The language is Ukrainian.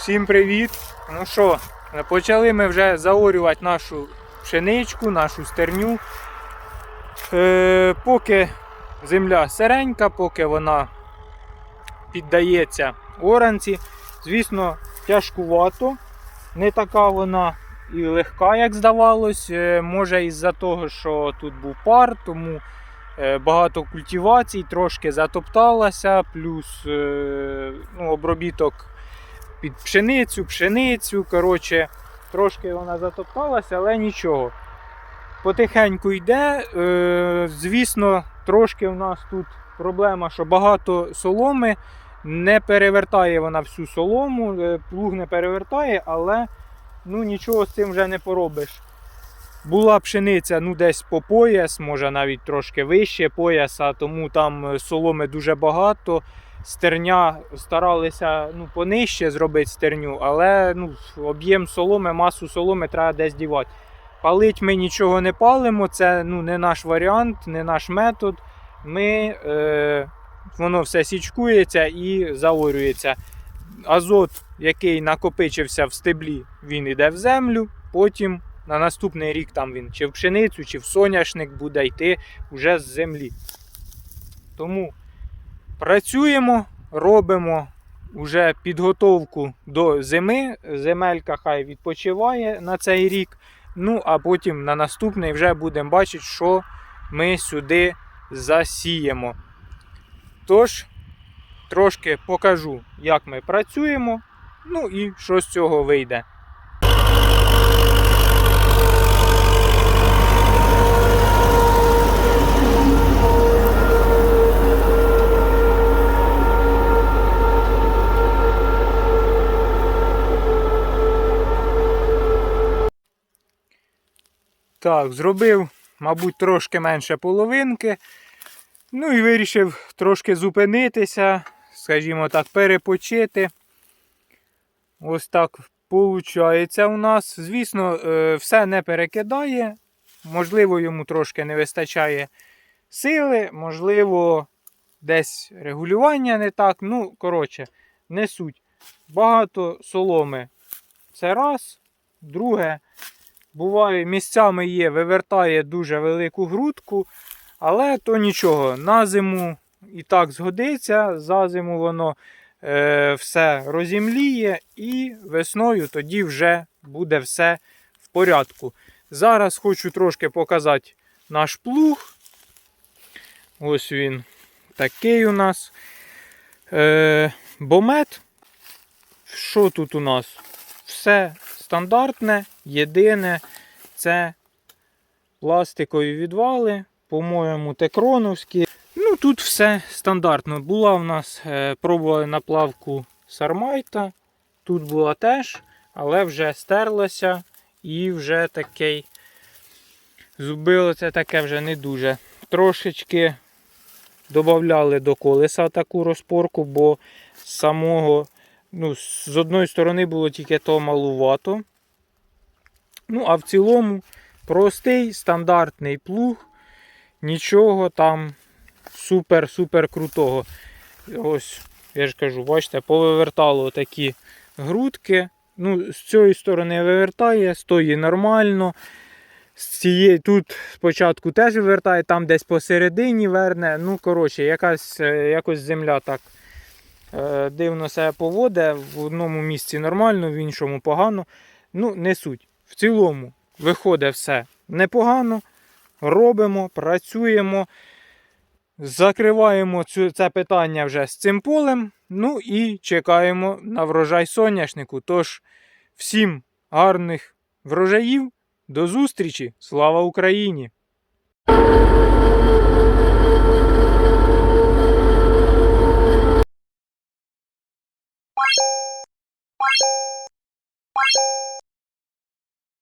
Всім привіт! Ну що, почали ми вже заорювати нашу пшеничку, нашу стерню. Е, поки земля сиренька, поки вона піддається оранці. Звісно, тяжкувато. Не така вона і легка, як здавалось. Е, може із-за того, що тут був пар, тому е, багато культивацій, трошки затопталася, плюс е, ну, обробіток під пшеницю, пшеницю. Коротше, трошки вона затопталася, але нічого. Потихеньку йде. Е, звісно, трошки в нас тут проблема, що багато соломи. Не перевертає вона всю солому, е, плуг не перевертає, але ну, нічого з цим вже не поробиш. Була пшениця ну, десь по пояс, може навіть трошки вище пояса, тому там е, соломи дуже багато. Стерня старалися ну, понижче зробити стерню, але ну, об'єм соломи, масу соломи треба десь дівати. Палить ми нічого не палимо, це ну, не наш варіант, не наш метод. Ми, е, Воно все січкується і заорюється. Азот, який накопичився в стеблі, він йде в землю, потім на наступний рік там він чи в пшеницю, чи в соняшник буде йти вже з землі. Тому працюємо, робимо вже підготовку до зими. Земелька хай відпочиває на цей рік. Ну, а потім на наступний вже будемо бачити, що ми сюди засіємо. Тож, трошки покажу, як ми працюємо, ну і що з цього вийде. Так, зробив, мабуть, трошки менше половинки. Ну і вирішив трошки зупинитися, скажімо так, перепочити. Ось так виходить у нас. Звісно, е, все не перекидає. Можливо, йому трошки не вистачає сили, можливо, десь регулювання не так. Ну, коротше, не суть. Багато соломи. Це раз. Друге, буває, місцями є, вивертає дуже велику грудку. Але то нічого, на зиму і так згодиться, за зиму воно е, все розімліє і весною тоді вже буде все в порядку. Зараз хочу трошки показати наш плуг. Ось він такий у нас. Е, Бомет. Що тут у нас? Все стандартне, єдине це пластикові відвали по-моєму, текроновські. Ну, тут все стандартно. Була в нас, е, пробували наплавку Сармайта. Тут була теж, але вже стерлася і вже такий зубило це таке вже не дуже. Трошечки додавали до колеса таку розпорку, бо з самого, ну, з одної сторони було тільки то малувато. Ну, а в цілому простий стандартний плуг. Нічого там супер-супер крутого. Ось, я ж кажу, бачите, повивертало такі грудки. Ну, З цієї сторони вивертає, з тої нормально. З цієї тут спочатку теж вивертає, там десь посередині верне. Ну, коротше, якась, е, якось земля так дивно себе поводить. В одному місці нормально, в іншому погано. Ну, не суть. В цілому виходить все непогано робимо, працюємо, закриваємо цю, це питання вже з цим полем. Ну і чекаємо на врожай соняшнику. Тож, всім гарних врожаїв, до зустрічі! Слава Україні!